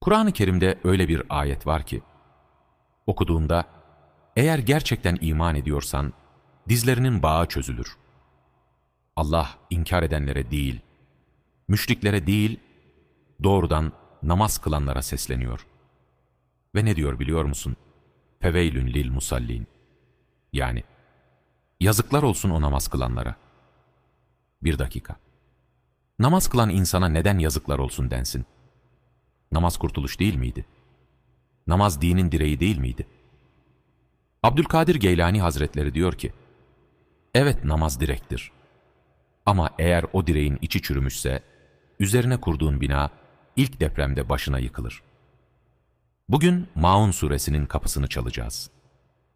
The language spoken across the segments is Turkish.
Kur'an-ı Kerim'de öyle bir ayet var ki, okuduğunda, eğer gerçekten iman ediyorsan, dizlerinin bağı çözülür. Allah inkar edenlere değil, müşriklere değil, doğrudan namaz kılanlara sesleniyor. Ve ne diyor biliyor musun? Feveylün lil musallin. Yani, yazıklar olsun o namaz kılanlara. Bir dakika. Namaz kılan insana neden yazıklar olsun densin? Namaz kurtuluş değil miydi? Namaz dinin direği değil miydi? Abdülkadir Geylani Hazretleri diyor ki, Evet namaz direktir. Ama eğer o direğin içi çürümüşse, üzerine kurduğun bina ilk depremde başına yıkılır. Bugün Maun suresinin kapısını çalacağız.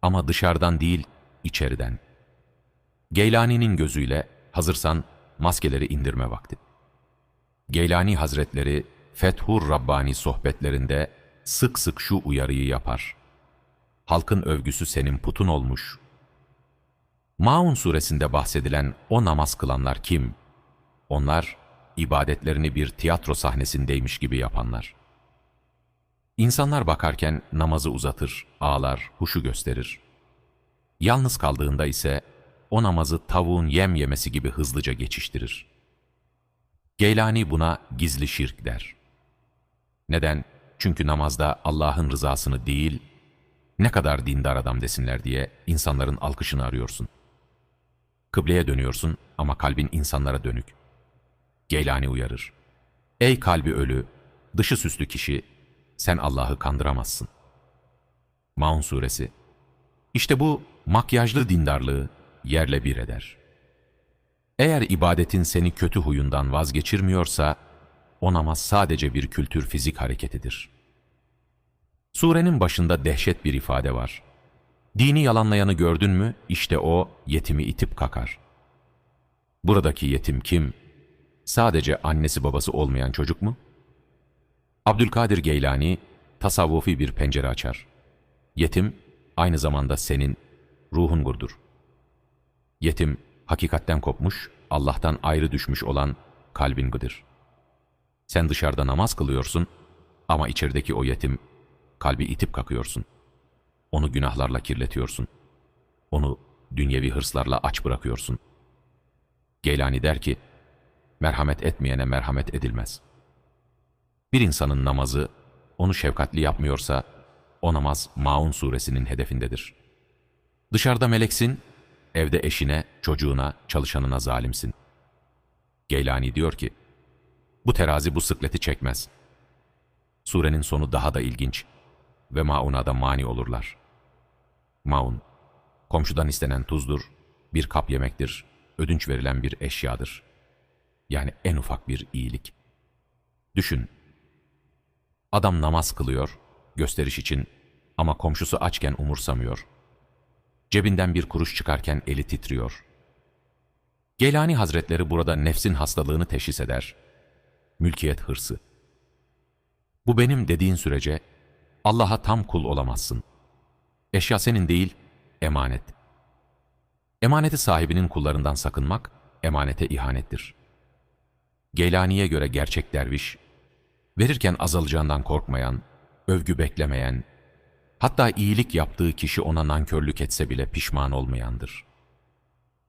Ama dışarıdan değil, içeriden. Geylani'nin gözüyle hazırsan maskeleri indirme vakti. Geylani Hazretleri Fethur Rabbani sohbetlerinde sık sık şu uyarıyı yapar. Halkın övgüsü senin putun olmuş. Maun suresinde bahsedilen o namaz kılanlar kim? Onlar ibadetlerini bir tiyatro sahnesindeymiş gibi yapanlar. İnsanlar bakarken namazı uzatır, ağlar, huşu gösterir. Yalnız kaldığında ise o namazı tavuğun yem yemesi gibi hızlıca geçiştirir. Geylani buna gizli şirk der. Neden? Çünkü namazda Allah'ın rızasını değil, ne kadar dindar adam desinler diye insanların alkışını arıyorsun. Kıbleye dönüyorsun ama kalbin insanlara dönük. Geylani uyarır. Ey kalbi ölü, dışı süslü kişi, sen Allah'ı kandıramazsın. Maun suresi. İşte bu makyajlı dindarlığı yerle bir eder. Eğer ibadetin seni kötü huyundan vazgeçirmiyorsa, o namaz sadece bir kültür fizik hareketidir. Surenin başında dehşet bir ifade var. Dini yalanlayanı gördün mü, işte o yetimi itip kakar. Buradaki yetim kim? Sadece annesi babası olmayan çocuk mu? Abdülkadir Geylani tasavvufi bir pencere açar. Yetim aynı zamanda senin ruhun gurdur. Yetim hakikatten kopmuş, Allah'tan ayrı düşmüş olan kalbin gıdır. Sen dışarıda namaz kılıyorsun ama içerideki o yetim kalbi itip kakıyorsun. Onu günahlarla kirletiyorsun. Onu dünyevi hırslarla aç bırakıyorsun. Geylani der ki, merhamet etmeyene merhamet edilmez. Bir insanın namazı onu şefkatli yapmıyorsa, o namaz Maun suresinin hedefindedir. Dışarıda meleksin, evde eşine, çocuğuna, çalışanına zalimsin. Geylani diyor ki, bu terazi bu sıkleti çekmez. Surenin sonu daha da ilginç ve Maun'a da mani olurlar. Maun, komşudan istenen tuzdur, bir kap yemektir, ödünç verilen bir eşyadır. Yani en ufak bir iyilik. Düşün, adam namaz kılıyor, gösteriş için ama komşusu açken umursamıyor. Cebinden bir kuruş çıkarken eli titriyor. Geylani Hazretleri burada nefsin hastalığını teşhis eder. Mülkiyet hırsı. Bu benim dediğin sürece Allah'a tam kul olamazsın. Eşya senin değil, emanet. Emaneti sahibinin kullarından sakınmak, emanete ihanettir. Geylani'ye göre gerçek derviş, verirken azalacağından korkmayan, övgü beklemeyen, hatta iyilik yaptığı kişi ona nankörlük etse bile pişman olmayandır.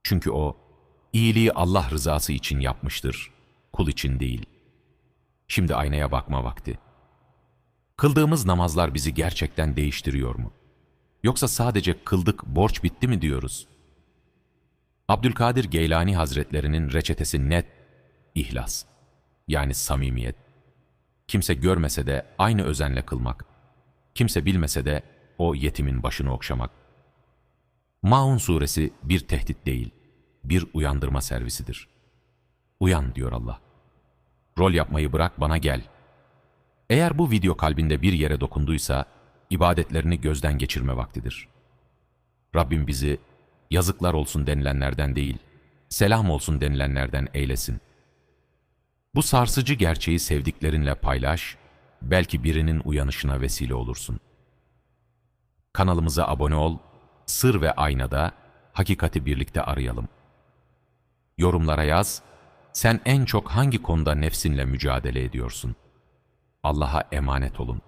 Çünkü o, iyiliği Allah rızası için yapmıştır, kul için değil. Şimdi aynaya bakma vakti. Kıldığımız namazlar bizi gerçekten değiştiriyor mu? Yoksa sadece kıldık, borç bitti mi diyoruz? Abdülkadir Geylani Hazretlerinin reçetesi net, ihlas. Yani samimiyet. Kimse görmese de aynı özenle kılmak. Kimse bilmese de o yetimin başını okşamak. Maun suresi bir tehdit değil, bir uyandırma servisidir. Uyan diyor Allah. Rol yapmayı bırak bana gel. Eğer bu video kalbinde bir yere dokunduysa, ibadetlerini gözden geçirme vaktidir. Rabbim bizi yazıklar olsun denilenlerden değil, selam olsun denilenlerden eylesin. Bu sarsıcı gerçeği sevdiklerinle paylaş, belki birinin uyanışına vesile olursun. Kanalımıza abone ol, sır ve aynada hakikati birlikte arayalım. Yorumlara yaz, sen en çok hangi konuda nefsinle mücadele ediyorsun? Allah'a emanet olun.